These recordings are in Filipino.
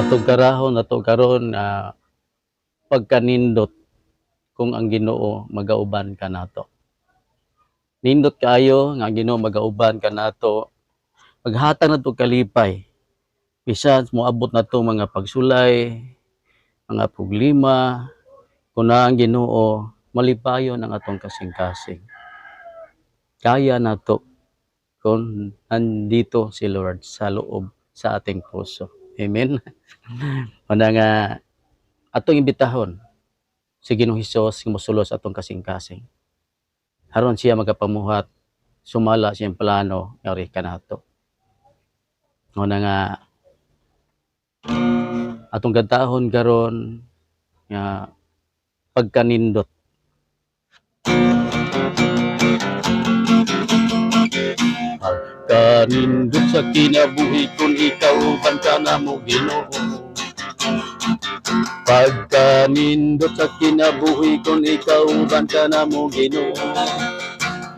Atong karahon ato karon nga pagkanindot kung ang Ginoo magauban ka nato. Nindot kaayo nga Ginoo magauban ka nato. Maghatag nato kalipay. Bisan moabot na to mga pagsulay, mga problema, kung na ang Ginoo malipayon ang atong kasing-kasing. Kaya nato kung nandito si Lord sa loob sa ating puso. Amen. Muna nga atong imbitahon si Ginoong Hesus nga mosulo sa atong kasing-kasing. Haron siya magapamuhat sumala siyang plano nga ori kanato. Muna nga atong gantahon karon nga pagkanindot Pagkanindot sa kinabuhi kung ikaw banta na mo Ginoo Pagkanindot sa kinabuhi kung ikaw banta na mo Ginoo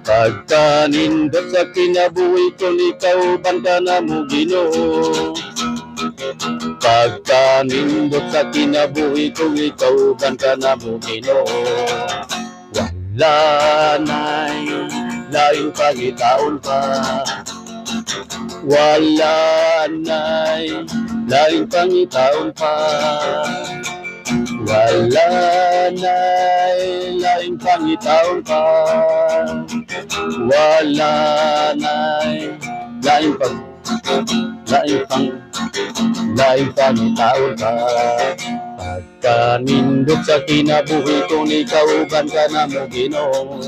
Pagkanindot sa kinabuhi kung ikaw banta na mo Ginoo Pagkanindot sa kinabuhi kung ikaw banta na mo Ginoo Wala na'y laing pangitaon pa. Wala na'y laing pangitaon pa. Wala na'y laing pangitaon pa. Wala na'y laing pang laing pang laing pangitaon pa. Pagkanindot sa kinabuhi kung ikaw ka na mo Ginoo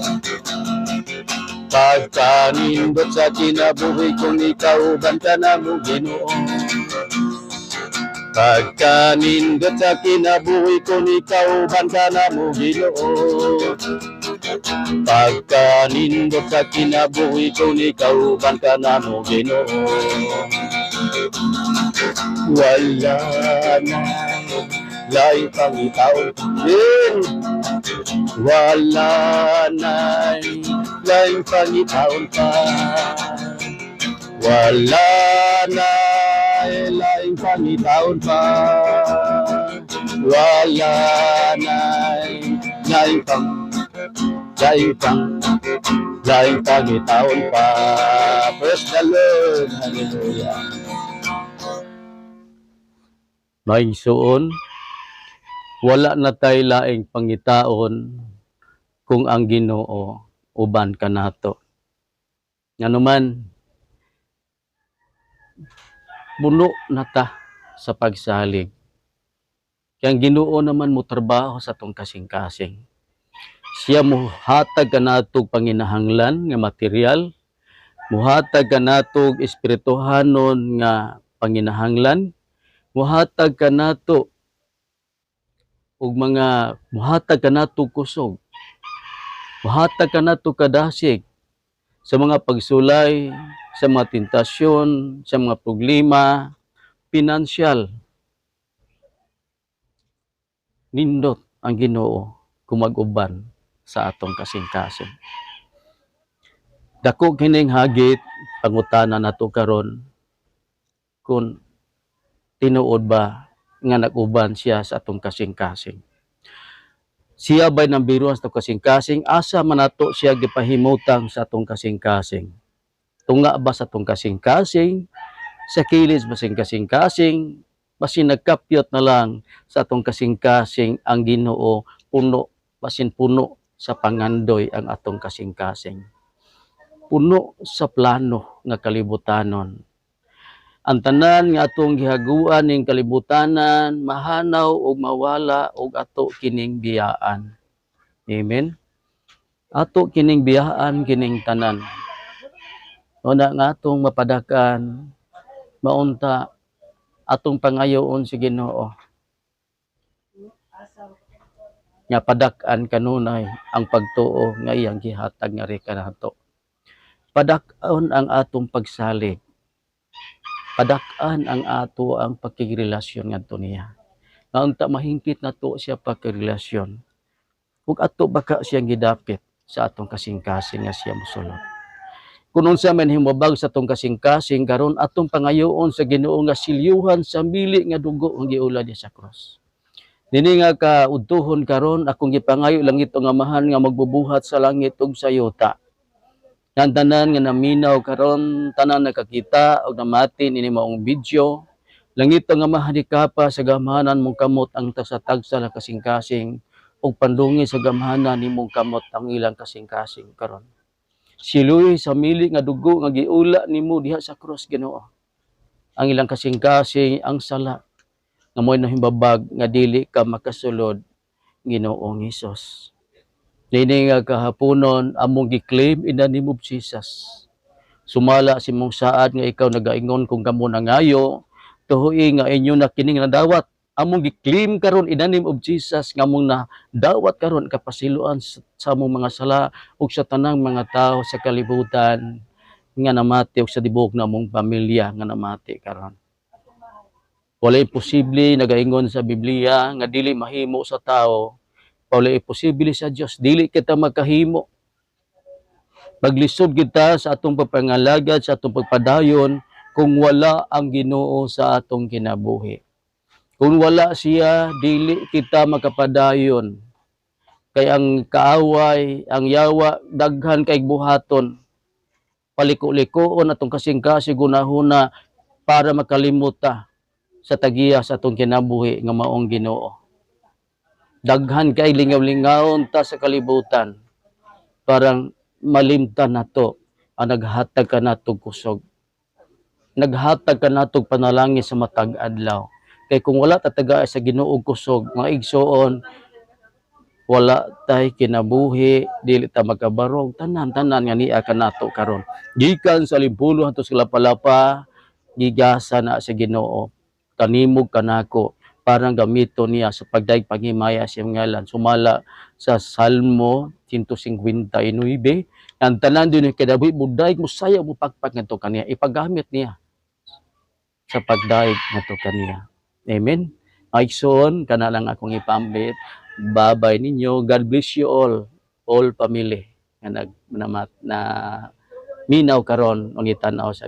Pagkanindot sa kinabuhi kung ikaw uban ka na mo Ginoo. Pagkanindot sa kinabuhi kung ikaw uban ka na mo Ginoo. Pagkanindot sa kinabuhi kung ikaw uban ka na mo Ginoo. Wala na laing pangitaon din Wala na laing pangitaon pa. Wala na laing pangitaon pa. Wala na laing pang laing pang laing pangitaon pa. Praise the Lord Hallelujah. Maing suon, wala na tay laing pangitaon kung ang Ginoo uban ka nato. Ngano man buno na ta sa pagsalig. Kaya Ginoo naman mo trabaho sa tong kasing-kasing. Siya mo hatag ka natog panginahanglan nga material, muhatag ka natog espirituhanon nga panginahanglan, muhatag ka nato og mga muhatag ka nato kusog muhatag ka nato kadasig sa mga pagsulay sa mga tentasyon sa mga problema pinansyal. Nindot ang Ginoo kumag-uban sa atong kasing-kasing dako kining hagit pangutana nato karon. Kung tinuod ba nga nag-uban siya sa atong kasing-kasing. Siya ba'y nang biruan sa kasing-kasing? Asa man nato siya gipahimutang sa atong kasing-kasing? Tunga ba sa atong kasing-kasing? Sa kilis ba sing kasing-kasing? Basin nagkapyot na lang sa atong kasing-kasing ang ginoo puno, basin puno sa pangandoy ang atong kasing-kasing. Puno sa plano nga kalibutanon ang tanan nga atong gihaguan ning kalibutanan mahanaw ug mawala ug ato kining biyaan. Amen. Ato kining biyaan kining tanan. Una nga atong mapadakan maunta atong pangayoon si Ginoo. Nga padak-an kanunay ang pagtuo nga iyang gihatag nga ri kanato. Padak-on ang atong pagsalig padak-an ang ato ang pagkirelasyon ngadto niya. Nga unta mahingpit na to siya pagkirelasyon. Ug ato baka siya gidapit sa atong kasing-kasing nga siya mosulod. Kung unsa man himabag sa tong kasing-kasing karon atong pangayoon sa Ginoo nga silyuhan sa mili nga dugo ang giula niya sa cross. Nini nga ka udtuhon karon akong gipangayo lang ito nga mahal nga magbubuhat sa langit ug sa yuta. Yan tanan nga naminaw karon tanan nakakita og namati ini maong video. Langit nga mahadikapa sa gamhanan mong kamot ang tagsa-tagsa lang kasing-kasing ug pandungi sa gamhanan nimong kamot ang ilang kasing-kasing karon. Siluy sa mili nga dugo nga giula nimo diha sa cross Ginoo. Ang ilang kasing-kasing ang sala nga mo'y nahimbabag nga dili ka makasulod Ginoong Hesus. Dini nga kahaponon among gi-claim in the name of Jesus. Sumala si mong saad nga ikaw nagaingon kung kamo nangayo tuhoy nga inyo na kining nadawat among gi-claim karon in the name of Jesus nga among na dawat karon kapasiluan sa among mga sala ug sa tanang mga tao sa kalibutan nga namati ug sa dibog na among pamilya nga namati karon. Wala imposible nagaingon sa Biblia nga dili mahimo sa tao wala imposible sa Dios dili kita makahimo Paglisod kita sa atong pagpangalagad, sa atong pagpadayon, kung wala ang ginoo sa atong kinabuhi. Kung wala siya, dili kita makapadayon. Kay ang kaaway, ang yawa, daghan kay buhaton. Paliko-likoon atong kasing-kasing gunahuna para makalimuta sa tagiya sa atong kinabuhi nga maong ginoo. Daghan kay lingaw-lingawon ta sa kalibutan. Parang malimtan nato ang naghatag ka natog kusog. Naghatag ka natog panalangin sa matag adlaw. Kay kung wala tataga sa Ginoo kusog, mga igsoon, wala tay kinabuhi, dili ta magkabarog, tanan-tanan nga niya ka nato karon. Gikan sa limpulo hantos sa lapalapa, gigasa na sa Ginoo. Kanimog kanako parang gamito niya sa pagdaig panghimaya sa iyang ngalan. Sumala sa Salmo 159, ang tanan din yung kadaboy, budaig mo saya mo pagpag nga to kaniya. Ipagamit niya sa pagdaig nga to kaniya. Amen. Aikson, kana lang akong ipambit. Babay ninyo. God bless you all. All family. Nga na, na minaw karon ang itanaw sa